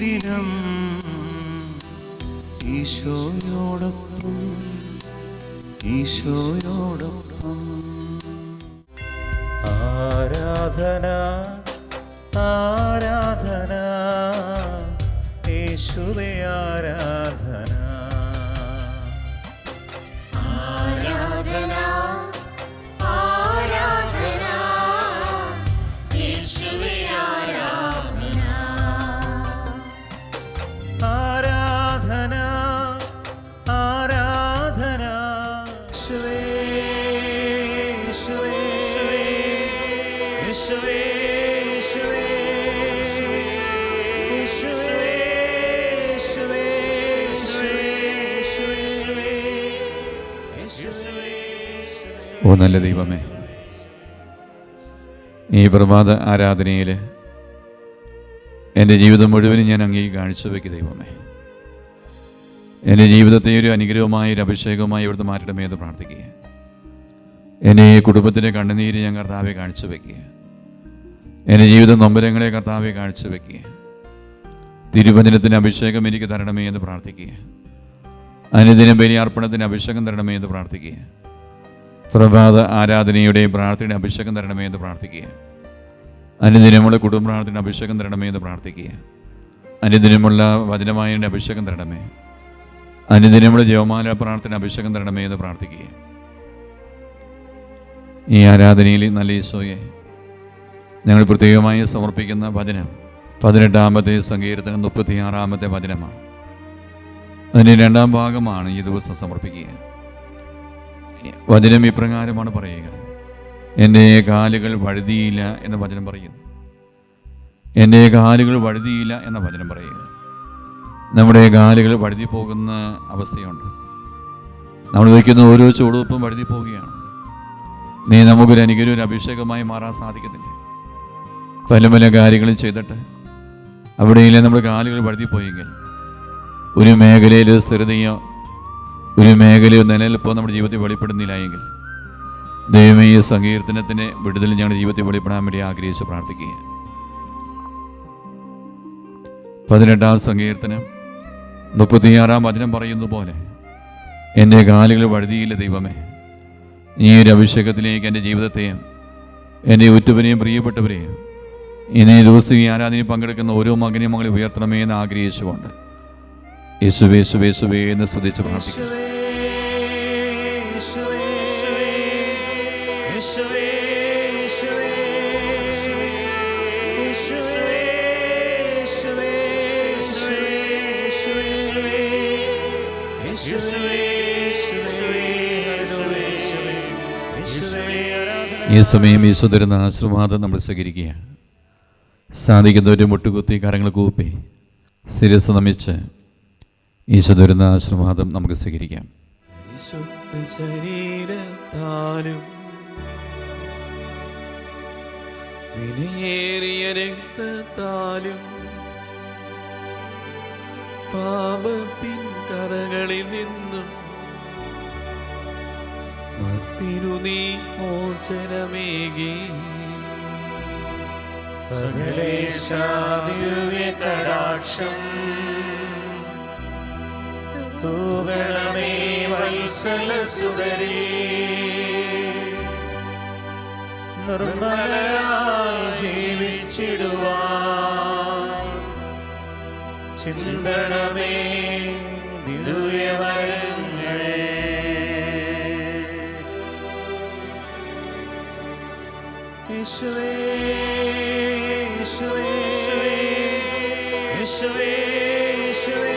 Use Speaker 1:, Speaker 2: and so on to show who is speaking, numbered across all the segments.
Speaker 1: ദിനം ഈശോയോടൊപ്പം ഈശോയോടൊപ്പം. ആരാധന ആരാധന
Speaker 2: ഓ നല്ല ദൈവമേ. ഈ പ്രഭാത ആരാധനയിൽ എന്റെ ജീവിതം മുഴുവനും ഞാൻ അങ്ങേക്ക് കാഴ്ചവെക്ക് ദൈവമേ. എന്റെ ജീവിതത്തെ ഒരു അനുഗ്രഹമായി ഒരു അഭിഷേകമായി ഇവിടുത്തെ മാറ്റണമേ എന്ന് പ്രാർത്ഥിക്കുക. എന്റെ ഈ കുടുംബത്തിന്റെ കണ്ണുനീര് ഞാൻ കർത്താവെ കാഴ്ചവെക്കുക. എന്റെ ജീവിത നൊമ്പരങ്ങളെ കർത്താവെ കാഴ്ചവെക്കുക. തിരുവചനത്തിന് അഭിഷേകം എനിക്ക് തരണമേ എന്ന് പ്രാർത്ഥിക്കുക. ബലി ബലിയാർപ്പണത്തിന് അഭിഷേകം തരണമേ എന്ന് പ്രാർത്ഥിക്കുക. പ്രഭാത ആരാധനയുടെയും പ്രാർത്ഥന അഭിഷേകം തരണമേ എന്ന് പ്രാർത്ഥിക്കുക. അനുദിനമുള്ള കുടുംബ പ്രാർത്ഥന അഭിഷേകം തരണമേ എന്ന് പ്രാർത്ഥിക്കുക. അനുദിനമുള്ള വചനമായതിന്റെ അഭിഷേകം തരണമേ. അനുദിനമുള്ള ജവമാല പ്രാർത്ഥന അഭിഷേകം തരണമേ എന്ന് പ്രാർത്ഥിക്കുക. ഈ ആരാധനയിൽ നല്ല ഈശോയെ ഞങ്ങൾ പ്രത്യേകമായി സമർപ്പിക്കുന്ന വചനം പതിനെട്ടാമത്തെ സങ്കീർത്തനം മുപ്പത്തിയാറാമത്തെ വചനമാണ്. അതിന്റെ രണ്ടാം ഭാഗമാണ് ഈ ദിവസം സമർപ്പിക്കുക. വചനം ഇപ്രകാരമാണ് പറയുക. എന്റെ കാലുകൾ വഴുതിയില്ല എന്ന വചനം പറയുന്നു. എന്റെ കാലുകൾ വഴുതിയില്ല എന്ന വചനം പറയുക. നമ്മുടെ കാലുകൾ വഴുതി പോകുന്ന അവസ്ഥയുണ്ട്. നമ്മൾ വയ്ക്കുന്ന ഓരോ ചുവടുവെപ്പും വഴുതി പോവുകയാണ് നീ നമുക്കൊരു അനുഗ്രഹം ഒരു അഭിഷേകമായി മാറാൻ സാധിക്കത്തില്ല. പല പല കാര്യങ്ങളും ചെയ്തിട്ട് അവിടെയില്ല നമ്മുടെ കാലുകൾ വഴുതി പോയെങ്കിൽ ഒരു മേഖലയിൽ സ്ഥിരതയോ ഒരു മേഖലയോ നിലനിൽപ്പോ നമ്മുടെ ജീവിതത്തിൽ വെളിപ്പെടുന്നില്ല എങ്കിൽ ദൈവമേ ഈ സങ്കീർത്തനത്തിന് വിടുതൽ ഞങ്ങളുടെ ജീവിതത്തിൽ വെളിപ്പെടാൻ വേണ്ടി ആഗ്രഹിച്ച് പ്രാർത്ഥിക്കുക പതിനെട്ടാം സങ്കീർത്തനം മുപ്പത്തിയാറാം വചനം പറയുന്ന പോലെ എന്റെ കാലുകൾ വഴുതിയില്ല ദൈവമേ ഈ ഒരു അഭിഷേകത്തിലേക്ക് എന്റെ ജീവിതത്തെയും എന്റെ ഉറ്റുവരെയും പ്രിയപ്പെട്ടവരെയും ഇനി ദിവസം ഈ ആരാധനയിൽ പങ്കെടുക്കുന്ന ഓരോ മകനെയും മകളെ ഉയർത്തണമേ എന്ന് ആഗ്രഹിച്ചുകൊണ്ട് യേശുവേ യേശുവേ യേശുവേ എന്ന് സ്തുതിച്ച് പ്രാർത്ഥിക്കുന്നു ഈ സമയം ഈശോ തരുന്ന ആശീർവാദം നമ്മൾ സ്വീകരിക്കുകയാണ് സാധിക്കുന്നവരെ മുട്ടുകുത്തി കരങ്ങൾ കൂപ്പി ശിരസ് നമിച്ച് ഈശോ ആശീർവാദം നമുക്ക് സ്വീകരിക്കാം.
Speaker 1: ശരീരത്താലും രക്തത്താലും പാപത്തിൻ കറകളിൽ നിന്നും മർത്തിനു നീ മോചനമേകി. സകലേശാദിവ്യ കടാക്ഷം തൂകണമേ വത്സല സുതരേ നിർമ്മലരായി ജീവിച്ചിടുവാൻ ചിന്തണമേ ദിവ്യവരങ്ങൾ ഈശ്വരേ ഈശ്വരേ ഈശ്വരേ യേശുവേ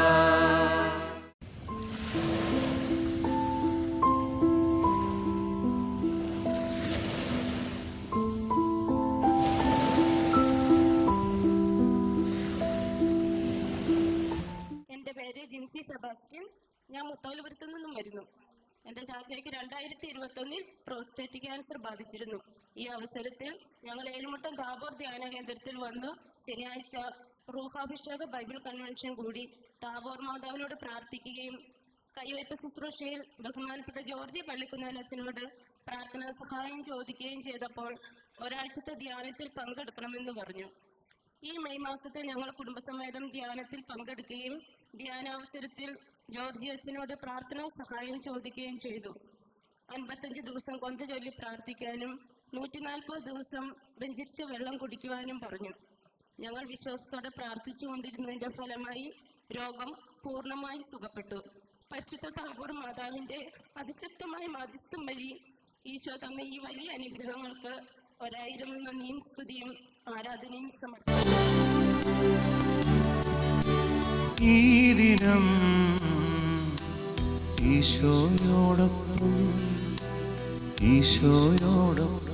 Speaker 3: സെബാസ്റ്റ്യൻ ഞാൻ മുത്തോലപുരത്തു നിന്നും വരുന്നു. എന്റെ ചാച്ചയ്ക്ക് രണ്ടായിരത്തി ഇരുപത്തൊന്നിൽ പ്രോസ്റ്റേറ്റ് ക്യാൻസർ ബാധിച്ചിരുന്നു. ഈ അവസരത്തിൽ ഞങ്ങൾ ഏഴുമുട്ടം താബോർ ധ്യാന കേന്ദ്രത്തിൽ വന്നു. ശനിയാഴ്ച റൂഹാഭിഷേക ബൈബിൾ കൺവെൻഷൻ കൂടി താബോർ മാതാവിനോട് പ്രാർത്ഥിക്കുകയും കൈവയ്പ ശുശ്രൂഷയിൽ ബഹുമാനപ്പെട്ട ജോർജി പള്ളിക്കുന്നാൽ അച്ഛനോട് പ്രാർത്ഥനാ സഹായം ചോദിക്കുകയും ചെയ്തപ്പോൾ ഒരാഴ്ചത്തെ ധ്യാനത്തിൽ പങ്കെടുക്കണമെന്ന് പറഞ്ഞു. ഈ മെയ് മാസത്തിൽ ഞങ്ങൾ കുടുംബസമേതം ധ്യാനത്തിൽ പങ്കെടുക്കുകയും ധ്യാനാവസരത്തിൽ ജോർജി അച്ഛനോട് പ്രാർത്ഥനാ സഹായം ചോദിക്കുകയും ചെയ്തു. അൻപത്തഞ്ച് ദിവസം കൊന്ത ചൊല്ലി പ്രാർത്ഥിക്കാനും നൂറ്റി നാൽപ്പത് ദിവസം വെഞ്ചരിച്ച വെള്ളം കുടിക്കുവാനും പറഞ്ഞു. ഞങ്ങൾ വിശ്വാസത്തോടെ പ്രാർത്ഥിച്ചു കൊണ്ടിരുന്നതിന്റെ ഫലമായി രോഗം പൂർണമായി സുഖപ്പെട്ടു. പരിശുദ്ധ താകൂർ മാതാവിന്റെ അതിശക്തമായ മാധ്യസ്ഥം വഴി ഈശോ തന്ന ഈ വലിയ അനുഗ്രഹങ്ങൾക്ക് ഒരായിരം നന്ദിയും സ്തുതിയും ആരാധനയും സമർപ്പിക്കും
Speaker 1: ഈ ദിനം ഈശോയോടൊപ്പം ഈശോയോടൊപ്പം.